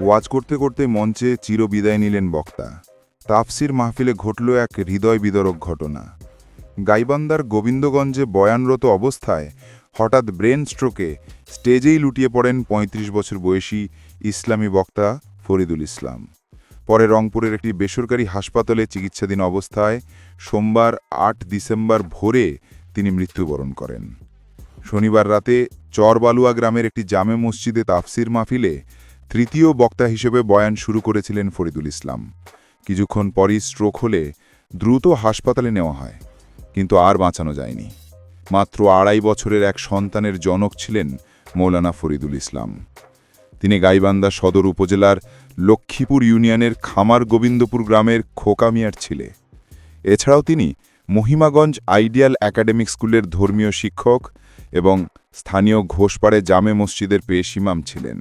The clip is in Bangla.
ওয়াজ করতে করতে মঞ্চে চিরবিদায় নিলেন বক্তা। তাফসির মাহফিলে ঘটল এক হৃদয় বিদরক ঘটনা। গাইবান্দার গোবিন্দগঞ্জে বয়ানরত অবস্থায় হঠাৎ ব্রেন স্ট্রোকে স্টেজেই লুটিয়ে পড়েন ৩৫ বছর বয়সী ইসলামী বক্তা ফরিদুল ইসলাম। পরে রংপুরের একটি বেসরকারি হাসপাতালে চিকিৎসাধীন অবস্থায় সোমবার আট ডিসেম্বর ভোরে তিনি মৃত্যুবরণ করেন। শনিবার রাতে চরবালুয়া গ্রামের একটি জামে মসজিদে তাফসির মাহফিলে তৃতীয় বক্তা হিসেবে বয়ান শুরু করেছিলেন ফরিদুল ইসলাম। কিছুক্ষণ পরই স্ট্রোক হলে দ্রুত হাসপাতালে নেওয়া হয়, কিন্তু আর বাঁচানো যায়নি। মাত্র আড়াই বছরের এক সন্তানের জনক ছিলেন মৌলানা ফরিদুল ইসলাম। তিনি গাইবান্ধা সদর উপজেলার লক্ষ্মীপুর ইউনিয়নের খামার গোবিন্দপুর গ্রামের খোকামিয়ার ছিলে। এছাড়াও তিনি মহিমাগঞ্জ আইডিয়াল একাডেমিক স্কুলের ধর্মীয় শিক্ষক এবং স্থানীয় ঘোষপাড়ে জামে মসজিদের পেশ ইমাম ছিলেন।